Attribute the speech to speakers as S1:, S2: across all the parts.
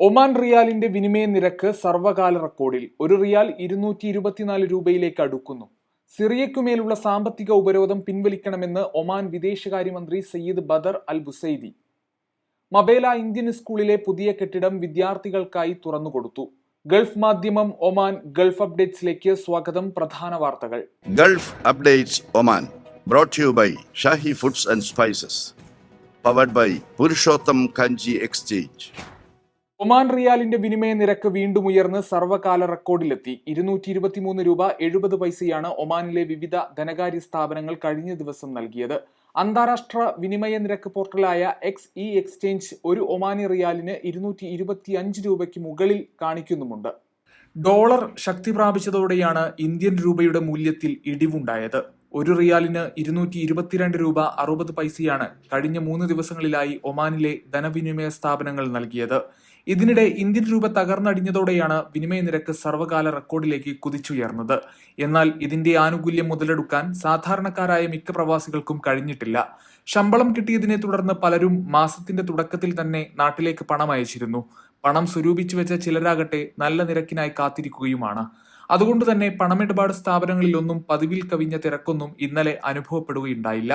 S1: Oman റിയാലിന്റെ വിനിമയ നിരക്ക് സർവകാല റെക്കോർഡിൽ ഒരു റിയാൽ ഇരുന്നൂറ്റി ഇരുപത്തിനാല് രൂപയിലേക്ക് അടുക്കുന്നു. സിറിയയ്ക്കുമേലുള്ള സാമ്പത്തിക ഉപരോധം പിൻവലിക്കണമെന്ന് ഒമാൻ വിദേശകാര്യമന്ത്രി Sayyid Badr Al Busaidi Mabela Indian സ്കൂളിലെ പുതിയ കെട്ടിടം വിദ്യാർത്ഥികൾക്കായി തുറന്നുകൊടുത്തു. ഗൾഫ് മാധ്യമം ഒമാൻ ഗൾഫ് അപ്ഡേറ്റ്സിലേക്ക് സ്വാഗതം. പ്രധാന വാർത്തകൾ.
S2: Gulf updates Oman brought you by Shahi foods and spices powered by Purushottam Kanji Exchange.
S1: Oman റിയാലിന്റെ വിനിമയ നിരക്ക് വീണ്ടും ഉയർന്ന് സർവകാല റെക്കോർഡിലെത്തി. ഇരുന്നൂറ്റി ഇരുപത്തിമൂന്ന് രൂപ എഴുപത് പൈസയാണ് ഒമാനിലെ വിവിധ ധനകാര്യ സ്ഥാപനങ്ങൾ കഴിഞ്ഞ ദിവസം നൽകിയത്. അന്താരാഷ്ട്ര വിനിമയ നിരക്ക് പോർട്ടലായ എക്സ് ഇ എക്സ്ചേഞ്ച് ഒരു ഒമാനി റിയാലിന് ഇരുന്നൂറ്റി ഇരുപത്തി അഞ്ച് രൂപയ്ക്ക് മുകളിൽ കാണിക്കുന്നുമുണ്ട്. ഡോളർ ശക്തി പ്രാപിച്ചതോടെയാണ് ഇന്ത്യൻ രൂപയുടെ മൂല്യത്തിൽ ഇടിവുണ്ടായത്. ഒരു റിയാലിന് ഇരുന്നൂറ്റി ഇരുപത്തിരണ്ട് രൂപ അറുപത് പൈസയാണ് കഴിഞ്ഞ മൂന്ന് ദിവസങ്ങളിലായി ഒമാനിലെ ധനവിനിമയ സ്ഥാപനങ്ങൾ നൽകിയത്. ഇതിനിടെ ഇന്ത്യൻ രൂപ തകർന്നടിഞ്ഞതോടെയാണ് വിനിമയ നിരക്ക് സർവകാല റെക്കോർഡിലേക്ക് കുതിച്ചുയർന്നത്. എന്നാൽ ഇതിന്റെ ആനുകൂല്യം മുതലെടുക്കാൻ സാധാരണക്കാരായ മിക്ക പ്രവാസികൾക്കും കഴിഞ്ഞിട്ടില്ല. ശമ്പളം കിട്ടിയതിനെ തുടർന്ന് പലരും മാസത്തിന്റെ തുടക്കത്തിൽ തന്നെ നാട്ടിലേക്ക് പണം അയച്ചിരുന്നു പണം സ്വരൂപിച്ചു വെച്ച ചിലരാകട്ടെ നല്ല നിരക്കിനായി കാത്തിരിക്കുകയുമാണ്. അതുകൊണ്ട് തന്നെ പണമിടപാട് സ്ഥാപനങ്ങളിലൊന്നും പതിവിൽ കവിഞ്ഞ തിരക്കൊന്നും ഇന്നലെ അനുഭവപ്പെടുകയുണ്ടായില്ല.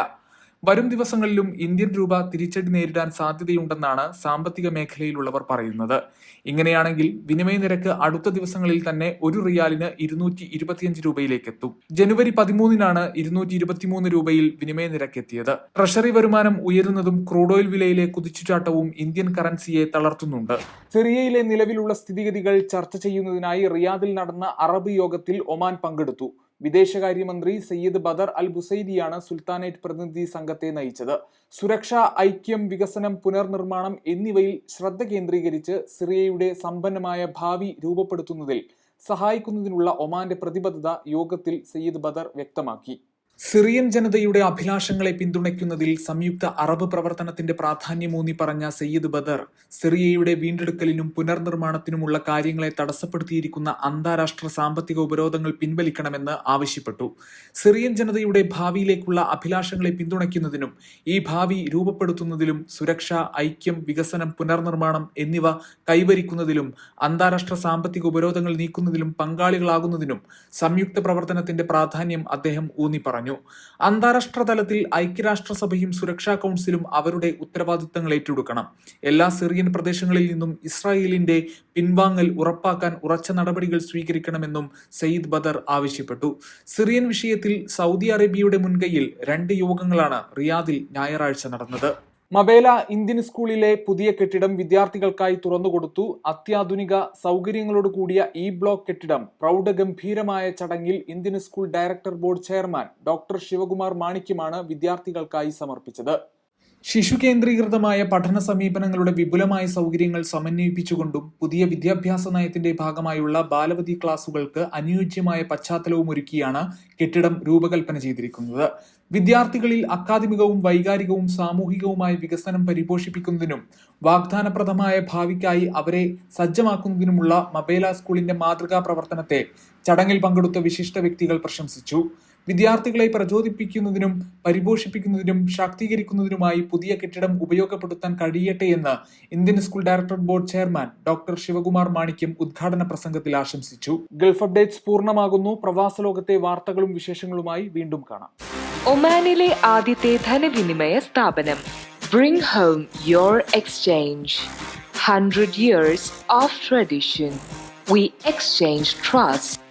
S1: വരും ദിവസങ്ങളിലും ഇന്ത്യൻ രൂപ തിരിച്ചടി നേരിടാൻ സാധ്യതയുണ്ടെന്നാണ് സാമ്പത്തിക മേഖലയിലുള്ളവർ പറയുന്നത്. ഇങ്ങനെയാണെങ്കിൽ വിനിമയ നിരക്ക് അടുത്ത ദിവസങ്ങളിൽ തന്നെ ഒരു റിയാലിന് ഇരുന്നൂറ്റി ഇരുപത്തിയഞ്ച് രൂപയിലേക്ക് എത്തും ജനുവരി പതിമൂന്നിനാണ് ഇരുന്നൂറ്റി ഇരുപത്തിമൂന്ന് രൂപയിൽ വിനിമയ നിരക്ക് എത്തിയത് ട്രഷറി വരുമാനം ഉയരുന്നതും ക്രൂഡ് ഓയിൽ വിലയിലെ കുതിച്ചുചാട്ടവും ഇന്ത്യൻ കറൻസിയെ തളർത്തുന്നുണ്ട്. സിറിയയിലെ നിലവിലുള്ള സ്ഥിതിഗതികൾ ചർച്ച ചെയ്യുന്നതിനായി റിയാദിൽ നടന്ന അറബ് യോഗത്തിൽ ഒമാൻ പങ്കെടുത്തു. വിദേശകാര്യമന്ത്രി സയ്യിദ് ബദർ അൽ ബുസൈദിയാണ് സുൽത്താനേറ്റ് പ്രതിനിധി സംഘത്തെ നയിച്ചത്. സുരക്ഷ ഐക്യം വികസനം പുനർനിർമ്മാണം എന്നിവയിൽ ശ്രദ്ധ കേന്ദ്രീകരിച്ച് സിറിയയുടെ സമ്പന്നമായ ഭാവി രൂപപ്പെടുത്തുന്നതിൽ സഹായിക്കുന്നതിനുള്ള ഒമാന്റെ പ്രതിബദ്ധത യോഗത്തിൽ സയ്യിദ് ബദർ വ്യക്തമാക്കി. സിറിയൻ ജനതയുടെ അഭിലാഷങ്ങളെ പിന്തുണയ്ക്കുന്നതിൽ സംയുക്ത അറബ് പ്രവർത്തനത്തിന്റെ പ്രാധാന്യമൂന്നി പറഞ്ഞ സയ്യിദ് ബദർ സിറിയയുടെ വീണ്ടെടുക്കലിനും പുനർനിർമ്മാണത്തിനുമുള്ള കാര്യങ്ങളെ തടസ്സപ്പെടുത്തിയിരിക്കുന്ന അന്താരാഷ്ട്ര സാമ്പത്തിക ഉപരോധങ്ങൾ പിൻവലിക്കണമെന്ന് ആവശ്യപ്പെട്ടു. സിറിയൻ ജനതയുടെ ഭാവിയിലേക്കുള്ള അഭിലാഷങ്ങളെ പിന്തുണയ്ക്കുന്നതിനും ഈ ഭാവി രൂപപ്പെടുത്തുന്നതിലും സുരക്ഷ ഐക്യം വികസനം പുനർനിർമ്മാണം എന്നിവ കൈവരിക്കുന്നതിലും അന്താരാഷ്ട്ര സാമ്പത്തിക ഉപരോധങ്ങൾ നീക്കുന്നതിലും പങ്കാളികളാകുന്നതിനും സംയുക്ത പ്രവർത്തനത്തിന്റെ പ്രാധാന്യം അദ്ദേഹം ഊന്നി പറഞ്ഞു. അന്താരാഷ്ട്ര തലത്തിൽ ഐക്യരാഷ്ട്രസഭയും സുരക്ഷാ കൗൺസിലും അവരുടെ ഉത്തരവാദിത്തങ്ങൾ ഏറ്റെടുക്കണം. എല്ലാ സിറിയൻ പ്രദേശങ്ങളിൽ നിന്നും ഇസ്രായേലിന്റെ പിൻവാങ്ങൽ ഉറപ്പാക്കാൻ ഉറച്ച നടപടികൾ സ്വീകരിക്കണമെന്നും സയ്യിദ് ബദർ ആവശ്യപ്പെട്ടു. സിറിയൻ വിഷയത്തിൽ സൗദി അറേബ്യയുടെ മുൻകൈയിൽ രണ്ട് യോഗങ്ങളാണ് റിയാദിൽ ഞായറാഴ്ച നടന്നത്. മബേല ഇന്ത്യൻ സ്കൂളിലെ പുതിയ കെട്ടിടം വിദ്യാർത്ഥികൾക്കായി തുറന്നുകൊടുത്തു. അത്യാധുനിക സൗകര്യങ്ങളോട് കൂടിയ ഈ ബ്ലോക്ക് കെട്ടിടം പ്രൗഢഗംഭീരമായ ചടങ്ങിൽ Indian school director board chairman doctor Sivakumar മാണിക്യമാണ് വിദ്യാർത്ഥികൾക്കായി സമർപ്പിച്ചത്. ശിശു കേന്ദ്രീകൃതമായ പഠന സമീപനങ്ങളുടെ വിപുലമായ സൗകര്യങ്ങൾ സമന്വയിപ്പിച്ചുകൊണ്ടും പുതിയ വിദ്യാഭ്യാസ നയത്തിന്റെ ഭാഗമായുള്ള ബാലവതി ക്ലാസുകൾക്ക് അനുയോജ്യമായ പശ്ചാത്തലവും ഒരുക്കിയാണ് കെട്ടിടം രൂപകൽപ്പന ചെയ്തിരിക്കുന്നത്. വിദ്യാർത്ഥികളിൽ അക്കാദമികവും വൈകാരികവും സാമൂഹികവുമായ വികസനം പരിപോഷിപ്പിക്കുന്നതിനും വാഗ്ദാനപ്രദമായ ഭാവിക്കായി അവരെ സജ്ജമാക്കുന്നതിനുമുള്ള മബേല സ്കൂളിന്റെ മാതൃകാ പ്രവർത്തനത്തെ ചടങ്ങിൽ പങ്കെടുത്ത വിശിഷ്ട വ്യക്തികൾ പ്രശംസിച്ചു. വിദ്യാർത്ഥികളെ പ്രചോദിപ്പിക്കുന്നതിനും പരിപോഷിപ്പിക്കുന്നതിനും ശാക്തീകരിക്കുന്നതിനുമായി പുതിയ കെട്ടിടം ഉപയോഗപ്പെടുത്താൻ കഴിയട്ടെ എന്ന് Indian school director board chairman doctor Sivakumar Manickam ഉദ്ഘാടന പ്രസംഗത്തിൽ ആശംസിച്ചു. ഗൾഫ് അപ്ഡേറ്റ്സ് പൂർണമാകുന്നു. പ്രവാസ ലോകത്തെ വാർത്തകളും വിശേഷങ്ങളുമായി വീണ്ടും കാണാം.
S3: ഒമാനിലെ ആദ്യത്തെ ധനവിനിമയ സ്ഥാപനം bring home your exchange hundred years of tradition we exchange trust